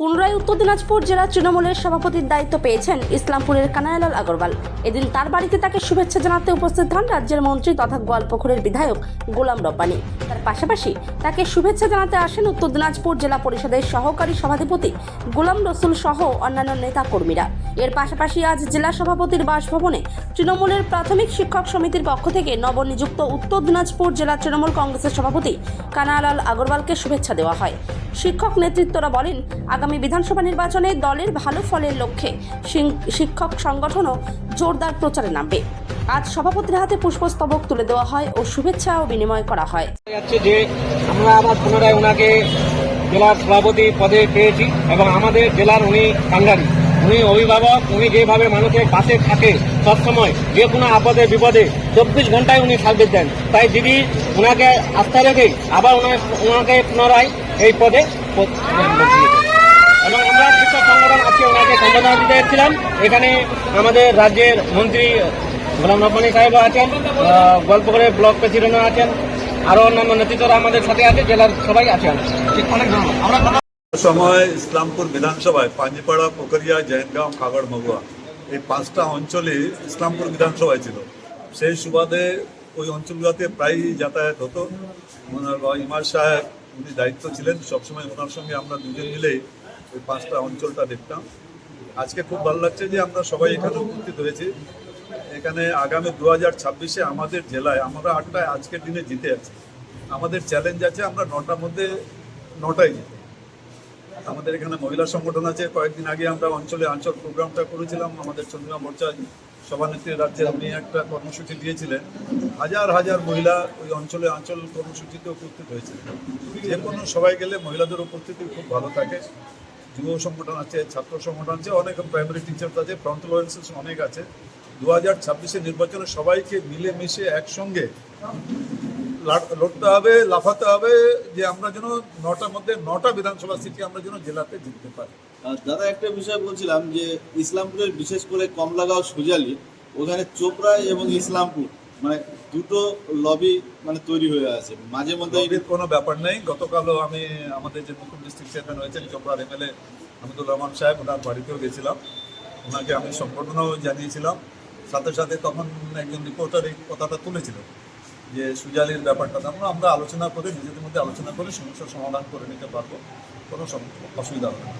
পুনরায় উত্তর দিনাজপুর জেলা তৃণমূলের সভাপতির দায়িত্ব পেয়েছেন ইসলামপুরের কানায়ালাল আগরওয়াল। এদিন তার বাড়িতে তাকে শুভেচ্ছা জানাতে উপস্থিত হন রাজ্যের মন্ত্রী তথা গোয়ালপুকুরের বিধায়ক গোলাম রব্বানি। তার পাশাপাশি তাকে শুভেচ্ছা জানাতে আসেন উত্তর দিনাজপুর জেলা পরিষদের সহকারী সভাধিপতি গোলাম রসুল সহ অন্যান্য নেতা কর্মীরা এর পাশাপাশি আজ জেলা সভাপতির বাসভবনে তৃণমূলের প্রাথমিক শিক্ষক সমিতির পক্ষ থেকে নবনিযুক্ত উত্তর দিনাজপুর জেলা তৃণমূল কংগ্রেসের সভাপতি কানালাল আগরওয়ালকে শুভেচ্ছা দেওয়া হয়। শিক্ষক নেতৃত্বরা বলেন, আগামী বিধানসভা নির্বাচনে দলের ভালো ফলের লক্ষ্যে শিক্ষক সংগঠনও জোরদার প্রচারে নামবে। আজ সভাপতির হাতে পুষ্পস্তবক তুলে দেওয়া হয় ও শুভেচ্ছা ও বিনিময় করা হয়। যে আমরা আবার পুনরায় ওনাকে জেলার সভাপতি পদে পেয়েছি এবং আমাদের জেলার উনি কাঙ্গারি উনি অভিভাবক, উনি যেভাবে মানুষের পাশে থাকে সবসময়, যে কোনো আপদে, বিপদে চব্বিশ ঘন্টায় উনি সার্ভিস দেন। তাই দিদি, ওনাকে আস্থা রেখে আবার ওনাকে পুনরায় এই পদে প- বসিয়েছেন। এবং আমরা শিক্ষক সংগঠন আজকে ওনাকে সম্বোধনা দিতে এসেছিলাম। এখানে আমাদের রাজ্যের মন্ত্রী গোলাম রব্বানি সাহেবও আছেন আহ, গল্পকরের ব্লক প্রেসিডেন্টও আছেন আরও অন্যান্য নেতৃত্বরা আমাদের সাথে আছে জেলার সবাই আছেন। সময় ইসলামপুর বিধানসভায় পাঞ্জিপাড়া পোখরিয়া জয়নগাঁও খাগড় মগুয়া এই পাঁচটা অঞ্চলে ইসলামপুর বিধানসভায় ছিল। সেই সুবাদে ওই অঞ্চলগুলোতে প্রায়ই যাতায়াত হতো। ওনার ইমার সাহেব উনি দায়িত্ব ছিলেন। সবসময় ওনার সঙ্গে আমরা দুজন মিলে ওই পাঁচটা অঞ্চলটা দেখতাম। আজকে খুব ভালো লাগছে যে আমরা সবাই এখানে উপস্থিত হয়েছি এখানে আগামী দু হাজার ছাব্বিশে আমাদের জেলায়, আমরা আটটায় আজকের দিনে জিতে আছি। আমাদের চ্যালেঞ্জ আছে, আমরা নটার মধ্যে নটায় জিতে আমাদের এখানে মহিলা সংগঠন আছে, কয়েকদিন আগে আমরা অঞ্চলে আঞ্চল প্রোগ্রামটা করেছিলাম, আমাদের চন্দ্রিমা মোর্চা সভানেত্রী রাজ্যে উনি একটা কর্মসূচি দিয়েছিলেন। হাজার হাজার মহিলা ওই অঞ্চলে আঞ্চল কর্মসূচিতে উপস্থিত হয়েছে যে কোনো সবাই গেলে মহিলাদের উপস্থিতি খুব ভালো থাকে। যুব সংগঠন আছে, ছাত্র সংগঠন আছে, অনেক প্রাইমারি টিচার্স আছে ফ্রন্ট লোয়েন্সেস অনেক আছে। দু হাজার ছাব্বিশে নির্বাচনে সবাইকে মিলেমিশে একসঙ্গে লড়তে হবে, লাফাতে হবে, যে আমরা যেন নটার মধ্যে নটা বিধানসভা সিটি আমরা যেন জেলাতে জিততে পারি। দাদা, একটা বিষয় বলছিলাম যে ইসলামপুরের বিশেষ করে কমলাগাঁও সুজালি, ওখানে চোপড়া এবং ইসলামপুর মানে দুটো লবি মানে তৈরি হয়ে আছে। মাঝে মধ্যে লবির কোনো ব্যাপার নেই। গতকালও আমি আমাদের যে নতুন ডিস্ট্রিক্ট চেয়ারম্যান হয়েছেন চোপড়ার এমএলএ হামিদুর রহমান সাহেব ওনার বাড়িতেও গেছিলাম। ওনাকে আমি সম্বোধনাও জানিয়েছিলাম। সাথে সাথে তখন একজন রিপোর্টার এই কথাটা তুলেছিল যে সুজালির ব্যাপারটা। আমরা আমরা আলোচনা করে নিজেদের মধ্যে আলোচনা করে সমস্যার সমাধান করে নিতে পারব। কোনো অসুবিধা হবে না।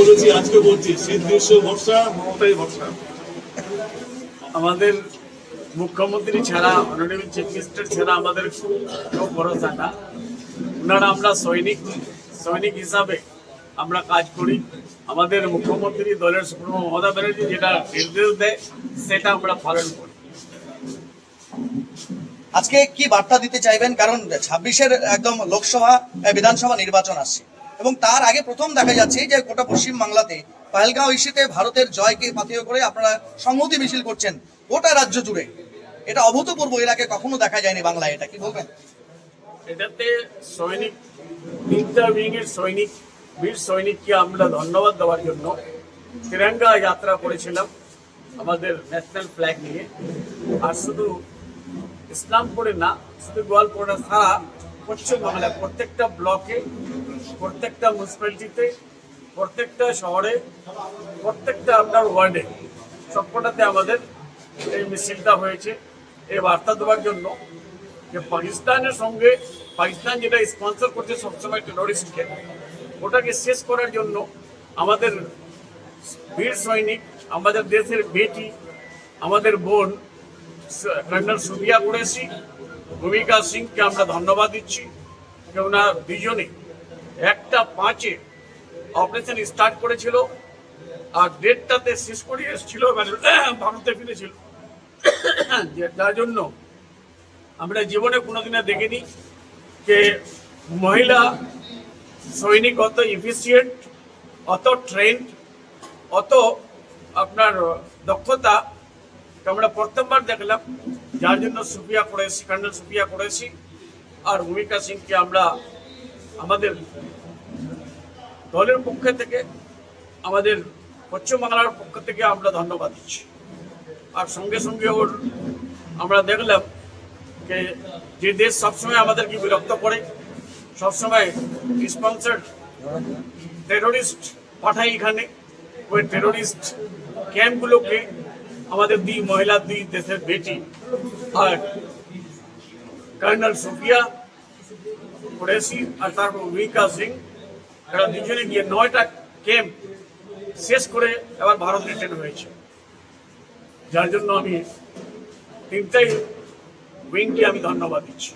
বলেছি আজকে বলছি শীত গ্রীষ্ম বর্ষা মমতাই ভরসা আমাদের মুখ্যমন্ত্রী ছাড়া অনারেবল চিফ মিনিস্টার ছাড়া আমাদের কেউ ভরসা না ওনারা আমরা সৈনিক সৈনিক হিসাবে আমরা কাজ করি। আমাদের মুখ্যমন্ত্রী দলের সুপ্রিমো মমতা ব্যানার্জি যেটা নির্দেশ দেয়, সেটা আমরা পালন করি। আজকে কি বার্তা দিতে চাইবেন? কারণ ছাব্বিশের একদম লোকসভা বিধানসভা নির্বাচন আসছে। এবং তার আগে প্রথম দেখা যাচ্ছে যে গোটা পশ্চিম বাংলাতে পাহেলগাঁও ইস্যুতে ভারতের জয়কে পাথেয় করে আপনারা সংহতি মিছিল করছেন গোটা রাজ্য জুড়ে। এটা অভূতপূর্ব, এর আগে কখনো দেখা যায়নি বাংলায় এটা, কি বলবেন? এটাতে সৈনিক, তিনটা উইং সৈনিক, বীর সৈনিককে আমরা ধন্যবাদ দেওয়ার জন্য তিরঙ্গা যাত্রা করেছিলাম আমাদের ন্যাশনাল ফ্ল্যাগ নিয়ে। আর শুধু ইসলামপুরে না, শুধু গোয়ালপুরে সারা পশ্চিমবাংলা প্রত্যেকটা ব্লকে, প্রত্যেকটা মিউনিসিপ্যালিটিতে প্রত্যেকটা শহরে, প্রত্যেকটা আপনার ওয়ার্ডে সবকটাতে আমাদের এই মিছিলটা হয়েছে। এই বার্তা দেওয়ার জন্য যে পাকিস্তানের সঙ্গে, পাকিস্তান যেটা স্পন্সর করছে সবসময় টেরোরিস্টকে ওটাকে শেষ করার জন্য আমাদের বীর সৈনিক, আমাদের দেশের বেটি, আমাদের বোন, কর্নেল সুবিয়া কুরেশি, ভূমিকা সিংকে আমরা ধন্যবাদ দিচ্ছি। ওনার দুজনে একটা পাঁচে অপারেশন স্টার্ট করেছিল আর ডেটটাতে শেষ করে এসেছিল মানে ভারতে ফিরেছিল। যার জন্য আমরা জীবনে কোনোদিনে দেখিনি যে মহিলা সৈনিক, অত ইফিসিয়েন্ট অত ট্রেন্ড অত আপনার দক্ষতা আমরা প্রথমবার দেখলাম। যার জন্য সুফিয়া করেছি কর্নেল সুফিয়া করেছি আর ভূমিকা সিংকে আমরা আমাদের দলের পক্ষ থেকে, আমাদের পশ্চিমবাংলার পক্ষ থেকে আমরা ধন্যবাদ দিচ্ছি। আর সঙ্গে সঙ্গে ওর আমরা দেখলাম যে যে দেশ সবসময় আমাদেরকে বিরক্ত করে, সবসময় স্পন্সার টেরোরিস্ট পাঠায় এখানে। ওই টেরোরিস্ট ক্যাম্পগুলোকে আমাদের দুই মহিলা, দুই দেশের বেটি আর কর্নেল সুফিয়া কুরেশি আর তারপর উইকা সিং, এরা দুজনে গিয়ে নয়টা ক্যাম্প শেষ করে এবার ভারত রিটার্ন হয়েছে। যার জন্য আমি তিনটাই উইংকে আমি ধন্যবাদ দিচ্ছি।